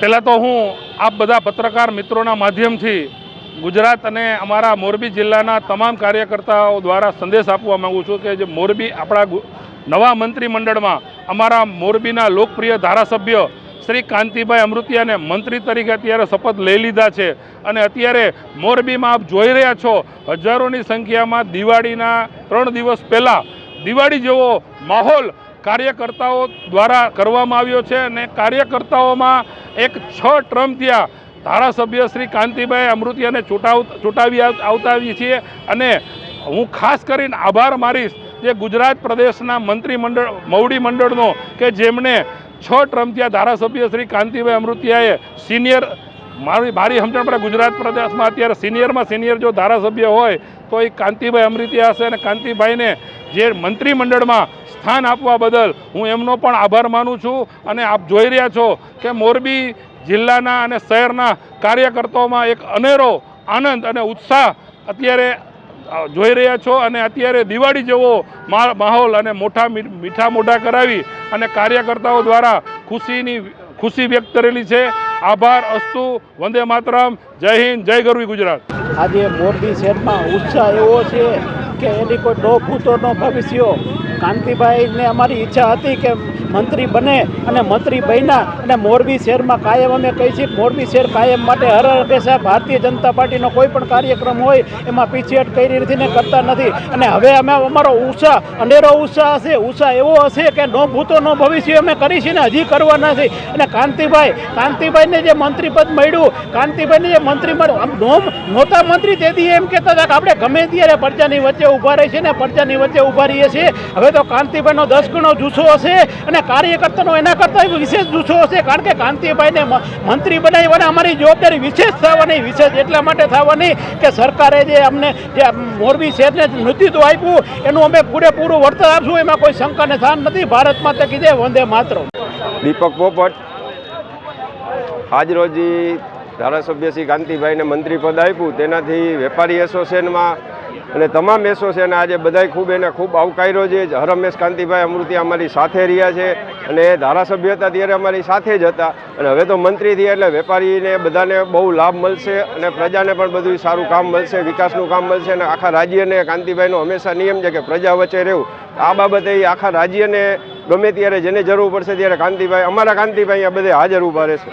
પહેલાં તો હું આપ બધા પત્રકાર મિત્રોના માધ્યમથી ગુજરાત અને અમારા મોરબી જિલ્લાના તમામ કાર્યકર્તાઓ દ્વારા સંદેશ આપવા માગું છું કે જે મોરબી આપણા નવા મંત્રીમંડળમાં અમારા મોરબીના લોકપ્રિય ધારાસભ્ય શ્રી કાંતિભાઈ અમૃતિયાને મંત્રી તરીકે અત્યારે શપથ લઈ લીધા છે. અને અત્યારે મોરબીમાં આપ જોઈ રહ્યા છો, હજારોની સંખ્યામાં દિવાળીના ત્રણ દિવસ પહેલાં દિવાળી જેવો માહોલ કાર્યકર્તાઓ દ્વારા કરવામાં આવ્યો છે અને કાર્યકર્તાઓમાં એક છ ટ્રમ થયા. ધારાસભ્ય શ્રી કાંતિભાઈ અમૃતિયાને ચૂંટાવ, ચૂંટાવી આવ- આવતા આવીએ છીએ અને હું ખાસ કરીને આભાર મારીશ જે ગુજરાત પ્રદેશના મંત્રીમંડળ મવડી મંડળનો કે જેમણે છ ટ્રમ થયા. ધારાસભ્ય શ્રી કાંતિભાઈ અમૃતિયાએ સિનિયર, મારી મારી સમજણ પડે ગુજરાત પ્રદેશમાં અત્યારે સિનિયરમાં સિનિયર જો ધારાસભ્ય હોય તો એ કાંતિભાઈ અમૃતિયા હશે અને કાંતિભાઈને જે મંત્રીમંડળમાં સ્થાન આપવા બદલ હું એમનો પણ આભાર માનું છું અને આપ જોઈ રહ્યા છો કે મોરબી જિલ્લાના અને શહેરના કાર્યકર્તાઓમાં એક અનેરો આનંદ અને ઉત્સાહ અત્યારે જોઈ રહ્યા છો અને અત્યારે દિવાળી જેવો માહોલ અને મોટા મીઠા મોઢા કરાવી અને કાર્યકર્તાઓ દ્વારા ખુશીની, ખુશી વ્યક્ત કરેલી છે. આભાર, અસ્તુ, વંદે માતરમ, જય હિન્દ, જય ગરવી ગુજરાત. આજે મોરબી શહેરમાં ઉત્સાહ એવો છે કે એની કોઈ ડો ભૂતો ન ભવિષ્યો. કાંતિભાઈને અમારી ઈચ્છા હતી કે મંત્રી બને અને મંત્રી બન્યા અને મોરબી શહેરમાં કાયમ અમે કહી છીએ મોરબી શહેર કાયમ માટે હર હંમેશા ભારતીય જનતા પાર્ટીનો કોઈ પણ કાર્યક્રમ હોય એમાં પીછેહટ કરી નથી ને કરતા નથી. અને હવે અમે અમારો ઉત્સાહ અનેરો ઉત્સાહ હશે, ઉત્સાહ એવો હશે કે નો ભૂતો, નો ભવિષ્ય અમે કરી છીએ ને હજી કરવાના છે. અને કાંતિભાઈ, કાંતિભાઈને જે મંત્રી પદ મળ્યું, કાંતિભાઈને જે મંત્રી મળ્યું, આમ નોમ નહોતા મંત્રી તેથી એમ કહેતા હતા કે આપણે ગમે ત્યારે પ્રજાની વચ્ચે ઊભા રહી છે ને પ્રજાની વચ્ચે ઊભા રહીએ છીએ. હવે તો કાંતિભાઈનો દસ ગણો જુસ્સો હશે અને કાર્યકર્તાનો એના કરતાં વિશેષ જુસ્સો હશે, કારણ કે કાંતિભાઈને મંત્રી બનાવી અમારી જવાબદારી વિશેષ થવાની, વિશેષ એટલા માટે થવાની કે સરકારે જે અમને જે મોરબી શહેરને નેતૃત્વ આપ્યું, એનું અમે પૂરેપૂરું વળતર આપશું, એમાં કોઈ શંકાને સ્થાન નથી. ભારતમાં તો કીધે, વંદે માત્ર દીપક પોપટ, આજરોજ ધારાસભ્ય શ્રી કાંતિભાઈને મંત્રી પદ આપ્યું, તેનાથી વેપારી એસોસિએશનમાં અને તમામ મેસો છે અને આજે બધાય ખૂબ એને ખૂબ આવકાર્યો છે. હરમેશ કાંતિભાઈ અમૃતિ અમારી સાથે રહ્યા છે અને એ ધારાસભ્ય હતા ત્યારે અમારી સાથે જ હતા. અને હવે તો મંત્રી થયા એટલે વેપારીને બધાને બહુ લાભ મળશે અને પ્રજાને પણ બધું સારું કામ મળશે, વિકાસનું કામ મળશે અને આખા રાજ્યને કાંતિભાઈનો હંમેશા નિયમ છે કે પ્રજા વચ્ચે રહેવું. આ બાબતે આખા રાજ્યને ગમે ત્યારે જેને જરૂર પડશે ત્યારે કાંતિભાઈ, અમારા કાંતિભાઈ આ બધે હાજર ઊભા રહેશે.